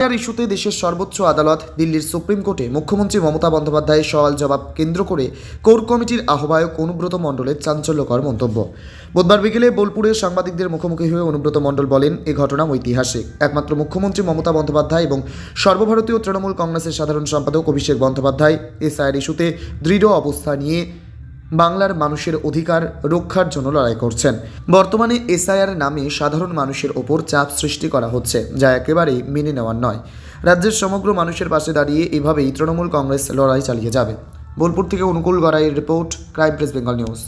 এর ইস্যুতে দেশের সর্বোচ্চ আদালত দিল্লির সুপ্রিম কোর্টে মুখ্যমন্ত্রী মমতা বন্দ্যোপাধ্যায়ের সওয়াল জবাব কেন্দ্র করে কোর কমিটির আহ্বায়ক অনুব্রত মণ্ডলের চাঞ্চল্যকর মন্তব্য। বুধবার বিকেলে বোলপুরে সাংবাদিকদের মুখোমুখি হয়ে অনুব্রত মণ্ডল বলেন, এ ঘটনা ঐতিহাসিক। একমাত্র মুখ্যমন্ত্রী মমতা বন্দ্যোপাধ্যায় এবং সর্বভারতীয় তৃণমূল কংগ্রেসের সাধারণ সম্পাদক অভিষেক বন্দ্যোপাধ্যায় এসআইয়ের ইস্যুতে দৃঢ় অবস্থা নিয়ে বাংলার মানুষের অধিকার রক্ষার জন্য লড়াই করছেন। বর্তমানে এসআইআর নামে সাধারণ মানুষের ওপর চাপ সৃষ্টি করা হচ্ছে, যা একেবারেই মেনে নেওয়ার নয়। রাজ্যের সমগ্র মানুষের পাশে দাঁড়িয়ে এভাবেই তৃণমূল কংগ্রেস লড়াই চালিয়ে যাবে। বোলপুর থেকে Anukul গড়াইয়ের report, crime press Bengal news.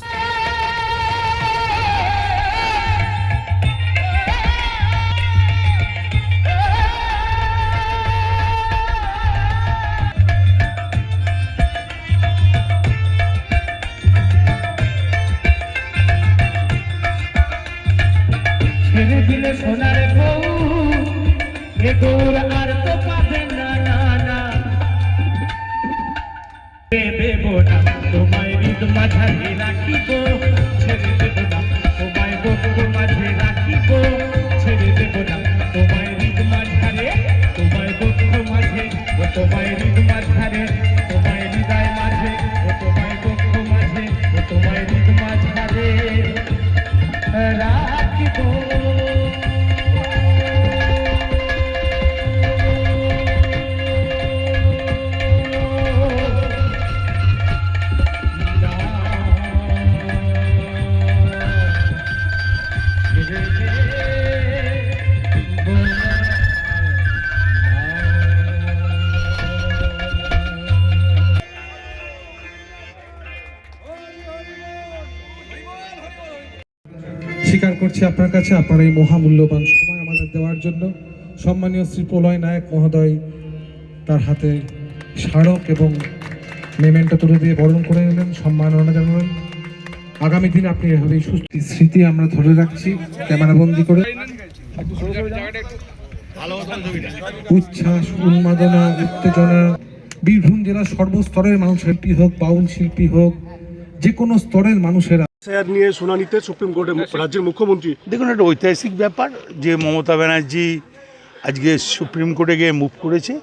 দিলে সোনার বউ, এ গৌর আর তো পাবে না না না। দেব না? তোমায় হৃদ মাঝারে রাখিব, ছেড়ে দেব না। তোমায় বক্ষ মাঝে রাখিব, ছেড়ে দেব না। তোমায় হৃদ মাঝারে তোমায় বক্ষ মাঝে তোমায় হৃদ মাঝারে স্বীকার করছি আপনার কাছে, আপনার এই মহামূল্যবান সময় আমাদের দেওয়ার জন্য। সম্মানীয় শ্রী প্রলয় নায়ক মহোদয় তার হাতে স্মারক এবং মেমেন্টো তুলে দিয়ে বরণ করে নিলেন সম্মাননা জানালেন। আগামী দিনে আপনি এভাবেই সুস্থ স্মৃতি আমরা ধরে রাখছি, ক্যামেরাবন্দি করে। উচ্ছ্বাস, উন্মাদনা, উত্তেজনা, বীরভূম জেলার সর্বস্তরের মানুষ শিল্পী হোক, বাউল শিল্পী হোক, যে কোনো স্তরের মানুষেরা এসআইআর নিয়ে শুনানিতে সুপ্রিম কোর্টে রাজ্যের মুখ্যমন্ত্রী দেখুন একটা ঐতিহাসিক ব্যাপার যে মমতা ব্যানার্জি আজকে সুপ্রিম কোর্টে গিয়ে মুভ করেছে।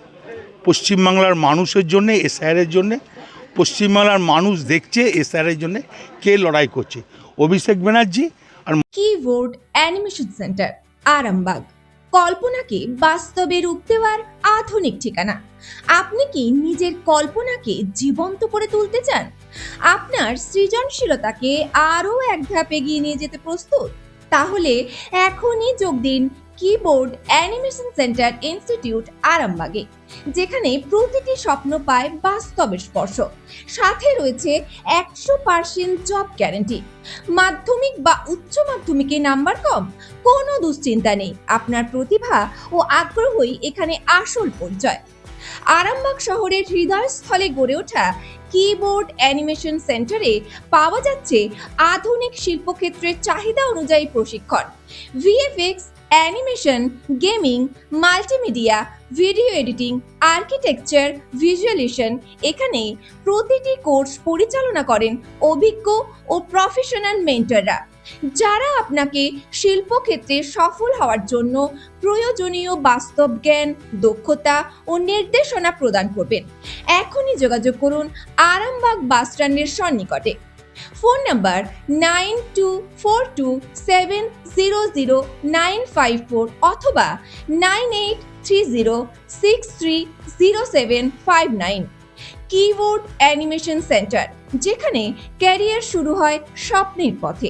পশ্চিমবাংলার মানুষের জন্যে এসআইআরের জন্যে পশ্চিমবাংলার মানুষ দেখছে এসআইআরের জন্যে কে লড়াই করছে। অভিষেক ব্যানার্জি আর কিবোর্ড অ্যানিমেশন সেন্টার আরামবাগ কল্পনাকে বাস্তবে রূপ দেওয়ার আধুনিক ঠিকানা। আপনি কি নিজের কল্পনাকে জীবন্ত করে তুলতে চান? আপনার সৃজনশীলতাকে আরও এক ধাপ এগিয়ে নিয়ে যেতে প্রস্তুত? তাহলে এখনই যোগ দিন কিবোর্ড অ্যানিমেশন সেন্টার ইনস্টিটিউট আরামবাগে যেখানে প্রতিটি স্বপ্ন পায় বাস্তবের স্পর্শ। সাথে রয়েছে একশো পার্সেন্ট জব গ্যারেন্টি মাধ্যমিক বা উচ্চ মাধ্যমিকে নাম্বার কম, কোনো দুশ্চিন্তা নেই। আপনার প্রতিভা ও আগ্রহই এখানে আসল পরিচয়। আরামবাগ শহরের হৃদয়স্থলে গড়ে ওঠা কিবোর্ড অ্যানিমেশন সেন্টারে পাওয়া যাচ্ছে আধুনিক শিল্পক্ষেত্রের চাহিদা অনুযায়ী প্রশিক্ষণ। VFX animation, gaming, multimedia, video editing, architecture visualisation এখানে প্রতিটি কোর্স পরিচালনা করেন অভিজ্ঞ ও প্রফেশনাল মেন্টররা। যারা আপনাকে শিল্পক্ষেত্রে সফল হওয়ার জন্য প্রয়োজনীয় বাস্তব জ্ঞান, দক্ষতা ও নির্দেশনা প্রদান করবেন। এখনই যোগাযোগ করুন আরামবাগ বাস স্ট্যান্ডের সন্নিকটে। Phone number nine two four two seven zero zero nine five four অথবা nine eight three zero six three zero seven five nine. Keyboard animation centre, যেখানে ক্যারিয়ার শুরু হয় স্বপ্নের পথে।